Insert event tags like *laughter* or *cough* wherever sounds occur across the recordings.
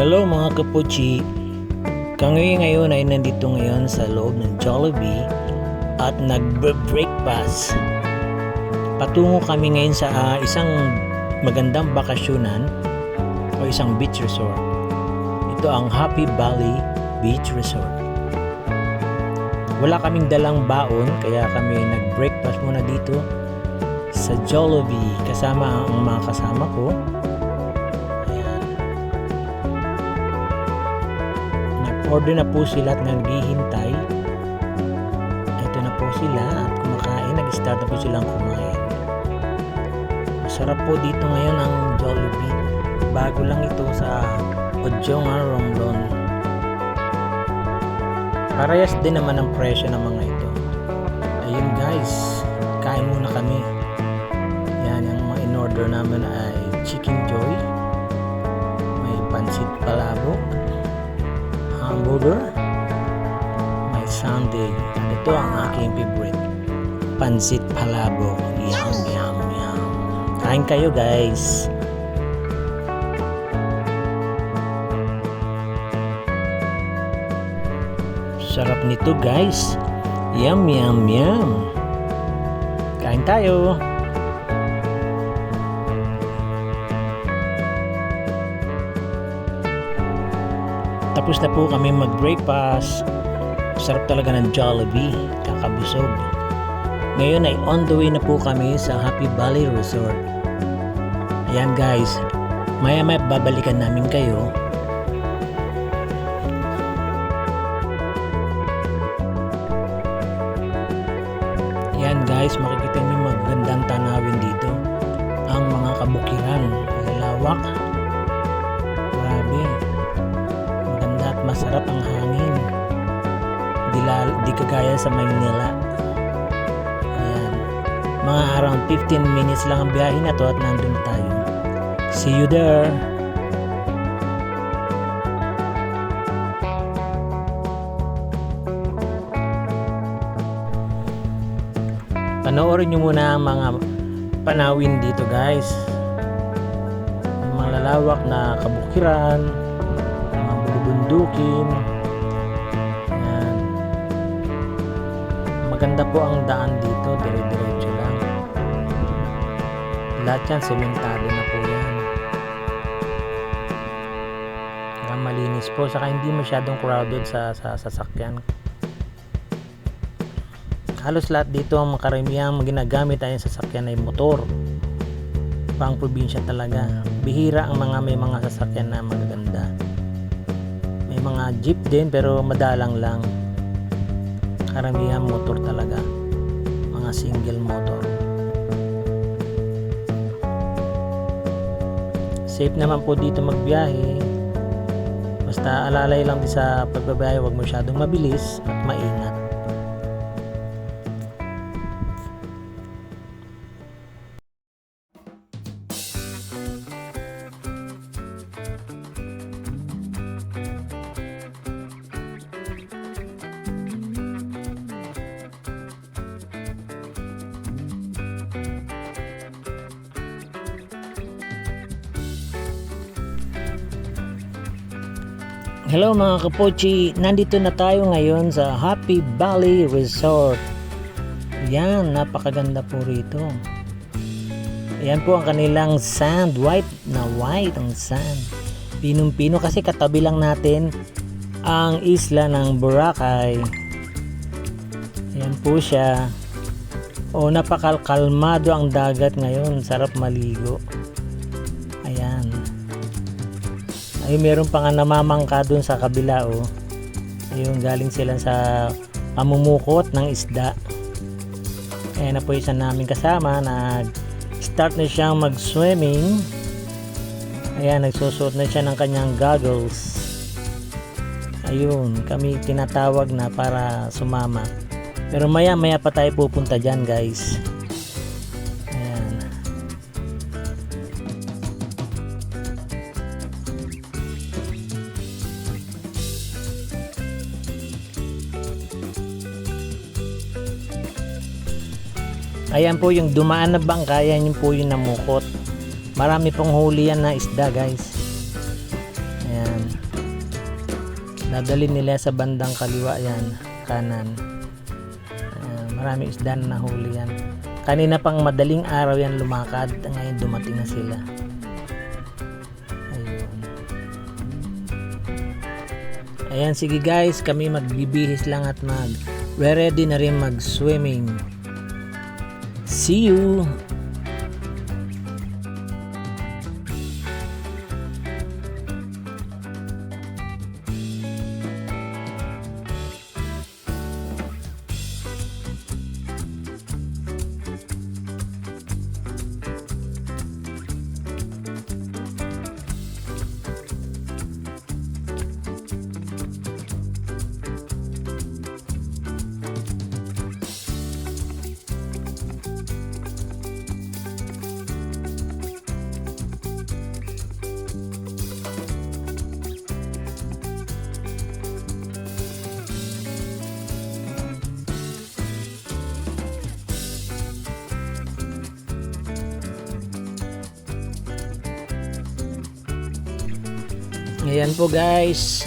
Hello mga kapuchi! Kami ngayon ay nandito ngayon sa loob ng Jollibee at nag-breakfast. Patungo kami ngayon sa ah, isang magandang bakasyonan o isang beach resort. Ito ang Happy Valley Beach Resort. Wala kaming dalang baon kaya kami nag-breakfast muna dito sa Jollibee kasama ang mga kasama ko. Nag-order na po sila at naghihintay. Ito na po sila at kumakain. Nag-start na po silang kumain. Masarap po dito ngayon ang Jollibee. Bago lang ito sa Ojonga, Romblon. Parehas din naman ang presyo ng mga ito. Ayun guys, kain muna kami. Yan, ang mga in-order namin ay Chicken Joy, may pansit palabok, hamburger, may sundae. Ito ang aking favorite, pansit palabok. Yum, yum, yum. Kain kayo guys. Sarap nito guys. Yum, yum, yum. Kain tayo. Tapos na po kami mag-breakfast. Sarap talaga ng Jollibee. Kakabusog. Ngayon ay on the way na po kami sa Happy Valley Resort. Ayan guys. Maya maya babalikan namin kayo. Yan guys, makikita niyo magandang tanawin dito. Ang mga kabukiran, lalawak. Masarap ang hangin. Di, la- di kagaya sa Maynila. Ayan. Mga around 15 minutes lang ang biyahe na to at nandun tayo. See you there! Panoorin nyo muna ang mga panawin dito guys. Yung mga lalawak na kabukiran, bulubundukin. Ayan. Maganda po ang daan dito, dire-diretso lang. Lahat yan, sementado na po yan. Kaya malinis po, saka hindi masyadong crowded sa, sa sasakyan halos lahat dito ang makaramihan ginagamit ay sasakyan ay motor pang probinsya talaga bihira ang mga may mga sasakyan na magaganda mga jeep din pero madalang lang. Karamihan motor talaga. Mga single motor. Safe naman po dito magbiyahe. Basta alalay lang din sa pagbabiyahe huwag masyadong mabilis at maingat Hello mga kapochi, nandito na tayo ngayon sa Happy Valley Resort. Yan, napakaganda po rito. Yan po ang kanilang sand, white na white ang sand. Pinong-pino kasi katabi lang natin ang isla ng Boracay. Yan po siya. O napakalkalmado ang dagat ngayon, sarap maligo. Ay, meron pa nga namamangka dun sa kabila, oh. Ayun, galing sila sa pamumukot ng isda. Ayan na po isa namin kasama. Nag-start na siyang mag-swimming. Ayan, nagsusuot na siya ng kanyang goggles. Ayun, kami tinatawag na para sumama. Pero maya maya pa tayo pupunta dyan, guys. Ayan po yung dumaan na bangka, yan yung po yung namukot. Marami pong huli yan na isda guys. Ayan. Dadalhin nila sa bandang kaliwa yan, kanan. Ayan, marami isda na nahuli yan. Kanina pang madaling araw yan lumakad, ngayon dumating na sila. Ayun. Ayan, sige guys, kami magbibihis lang at mag we're ready na rin mag-swimming. See you! Ayan po guys.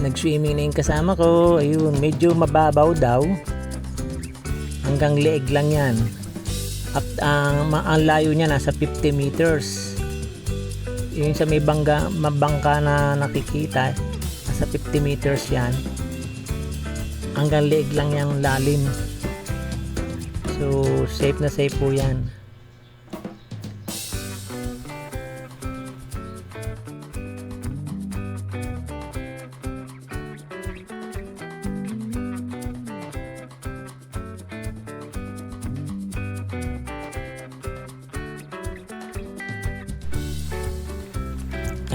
Nag-swimming na yung kasama ko. Ayun, medyo mababaw daw. Hanggang leeg lang yan. At ang, ma- ang layo niya nasa 50 meters. Yung sa may bangga, mabangka na nakikita, nasa 50 meters yan. Hanggang leeg lang yung lalim. So, safe na safe po yan.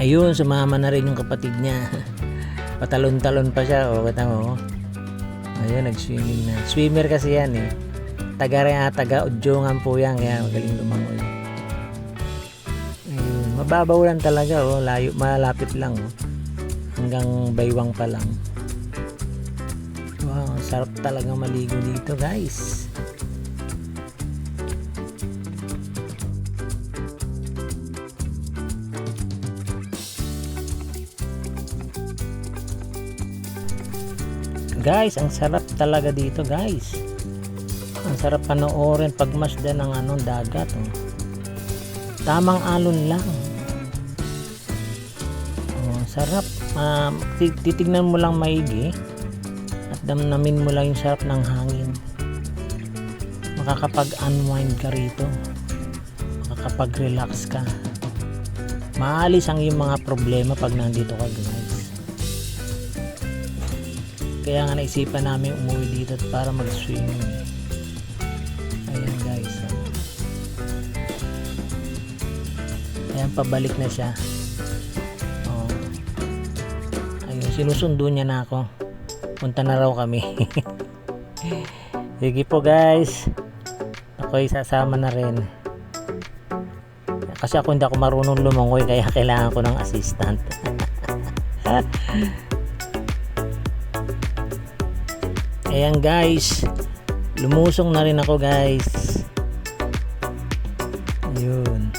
Ayun, sumama na rin yung kapatid niya. *laughs* Patalon-talon pa siya. O, kita mo. Ayun, nag-swimming na. Swimmer kasi yan eh. Taga rin taga Udyongan po yan. Kaya magaling lumangoy. Ayun, mababaw lang talaga. Oh. Layo, malapit lang. Oh. Hanggang baywang pa lang. Wow, sarap talaga maligo dito guys. Guys, ang sarap talaga dito, guys. Ang sarap panoorin pagmasdan ng anong dagat. Oh. Tamang alon lang. Oh, sarap. Um, ti- titignan mo lang maigi at damnamin mo lang yung sarap ng hangin. Makakapag-unwind ka rito. Makakapag-relax ka. Maalis ang iyong mga problema pag nandito ka, guys. Kaya nga naisipan namin umuwi dito para mag-swimming. Ayan guys. Ayan, pabalik na siya. Oh. Ayun, sinusundo niya na ako. Punta na raw kami. *laughs* Sige po guys. Ako sasama na rin. Kasi ako hindi ako marunong lumangoy kaya kailangan ko ng assistant. *laughs* Ayan guys. Lumusong na rin ako guys. Ayun.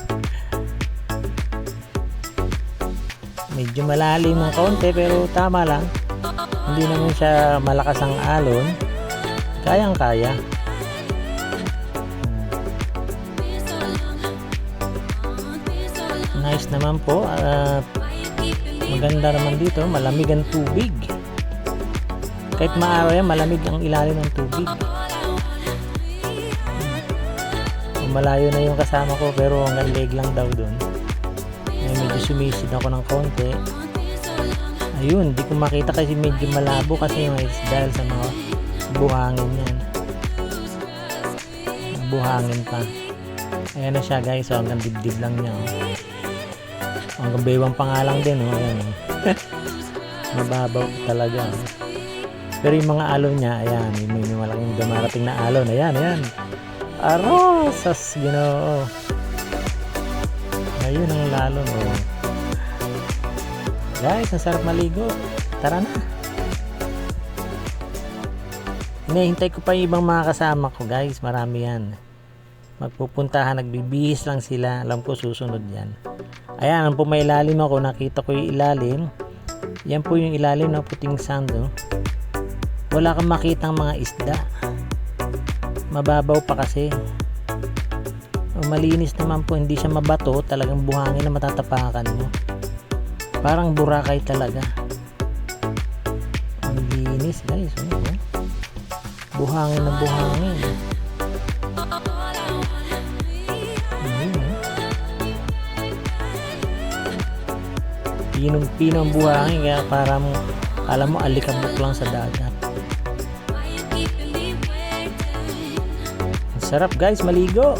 Medyo malalim ng kaunti pero tama lang. Hindi naman siya malakas ang alon. Kayang kaya. Nice naman po. At maganda naman dito. Malamig ang tubig. Kahit maaraw yan, malamig ang ilalim ng tubig. Malayo na yung kasama ko pero hanggang leg lang daw dun. Ay, medyo sumisid ako ng konti. Ayun, di ko makita kasi medyo malabo kasi may dahil sa mga buhangin yan. Buhangin pa. Ayan na siya guys, so hanggang dibdib lang niya. Oh. Hanggang baywang pangalang din. Oh. Ayan, oh. *laughs* Mababaw talaga. Oh. Pero yung mga alon niya, ayan, may, may malaking dumarating na alon. Ayan, ayan. Arosas, ginoo. Ayun ang lalon, oh. Guys, ang sarap maligo. Tara na. Hinihintay ko pa yung ibang mga kasama ko, guys. Marami yan. Magpupuntahan, nagbibihis lang sila. Alam ko susunod yan. Ayan, po may ilalim ako. Nakita ko yung ilalim. Yan po yung ilalim ng puting sand. Oh. Wala kang makitang mga isda. Mababaw pa kasi. Malinis naman po. Hindi siya mabato. Talagang buhangin na matatapakan mo. Parang burakay talaga. Ang linis guys. Oh. Buhangin na buhangin. Oh. Pinong-pino ang buhangin kaya para mo alam mo alikabok lang sa dagat. Sarap guys, maligo.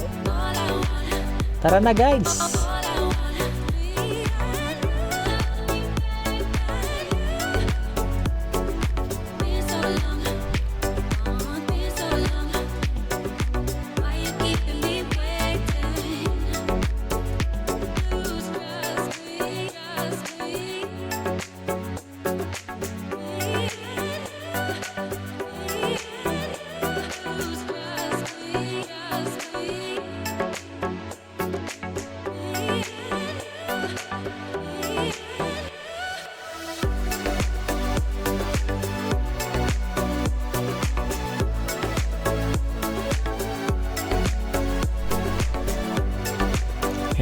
Tara na guys.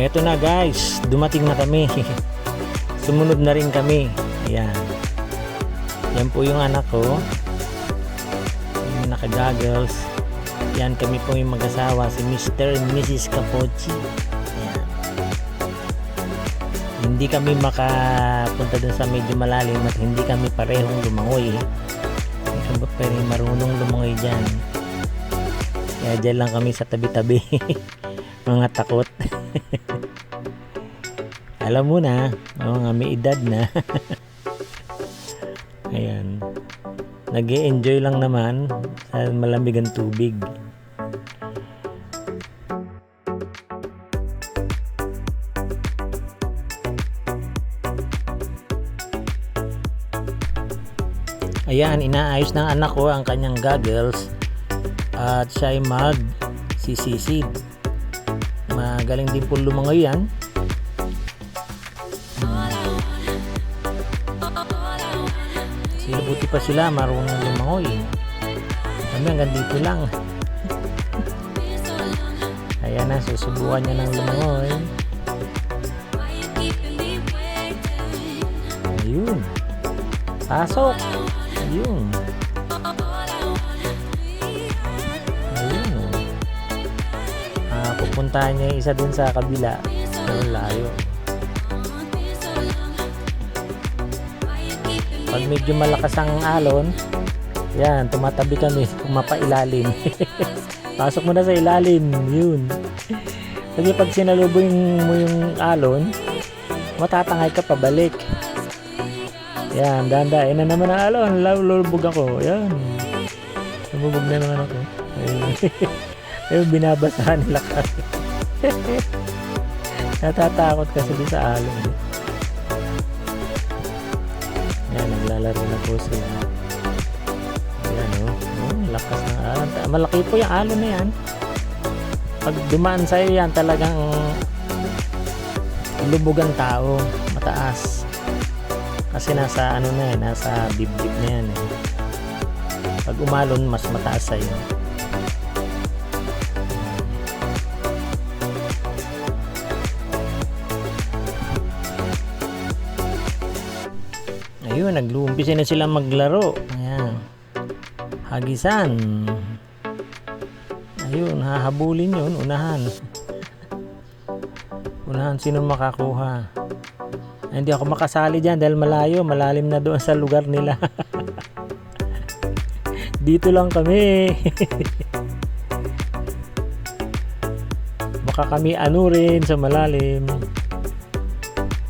Heto na guys, dumating na kami. *laughs* Sumunod na rin kami. Ayan. Yan po yung anak ko. Yung naka-goggles. Yan kami po yung mag-asawa, si Mr. and Mrs. Capochi. Ayan. Hindi kami makapunta dun sa medyo malalim at hindi kami parehong lumangoy. Hindi kami marunong lumangoy dyan. Kaya dyan lang kami sa tabi-tabi. *laughs* Mga takot. *laughs* Alam mo na, mga may edad na. *laughs* Ayan. nag enjoy lang naman sa malamig ang tubig. Ayan, inaayos ng anak ko ang kanyang goggles at siya ay mag sisisid. Magaling din po lumangoy yan. Sila buti pa sila marunong lumangoy. Kami hanggang dito lang. Ayan na, susubukan niya ng lumangoy. Ayun. Pasok. Ayun. Ayun. Ah, pupuntahan niya isa dun sa kabila. Pero layo. Pag medyo malakas ang alon, yan, tumatabi kami, mapailalim. *laughs* Pasok mo na sa ilalim, yun. Kasi pag sinalubong mo yung alon, matatangay ka pabalik. Yan, danda, na naman ang alon, lulubog ako. Yan. Lumubog na naman ako. *laughs* Ayun. Binabasahan nila kasi. *laughs* Natatakot kasi doon sa alon. Naglalaro na po sila. Yan, oh. oh lakas ng alon. Malaki po yung alon na yan. Pag dumaan sa'yo yan, talagang lubog ang tao. Mataas. Kasi nasa ano na yan, nasa dibdib na yan. Eh. Pag umalon, mas mataas sa'yo. Ayun, nagluumpisa na sila maglaro. Ayan. Hagisan. Ayun, hahabulin yun. Unahan. Unahan sino makakuha. Ay, Hindi ako makasali dyan dahil malayo. Malalim na doon sa lugar nila. *laughs* Dito lang kami. *laughs* Baka kami ano rin sa malalim.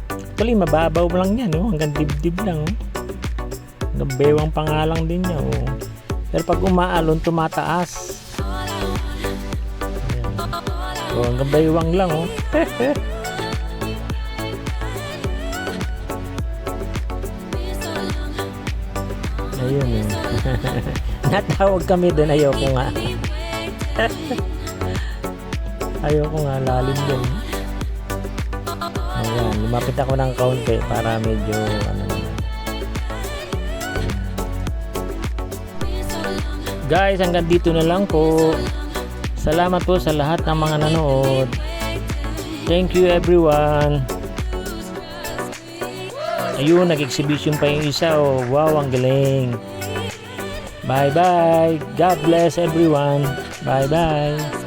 Actually, mababaw lang yan. Oh. Hanggang dibdib lang. Oh. Bewang pangalang din niya. Oh. Pero pag umaalon, tumataas. Ayan. Oh, hanggang bewang lang. Oh. *laughs* Ayun eh. *laughs* Natawag kami doon. Ayoko nga. *laughs* Ayoko nga lalim din. Ayan, lumapit ako ng kaunti para medyo ano Guys, hanggang dito na lang po. Salamat po sa lahat ng mga nanood. Thank you everyone. Ayun, nag-exhibition pa yung isa. Oh. Wow, ang galing. Bye-bye. God bless everyone. Bye-bye.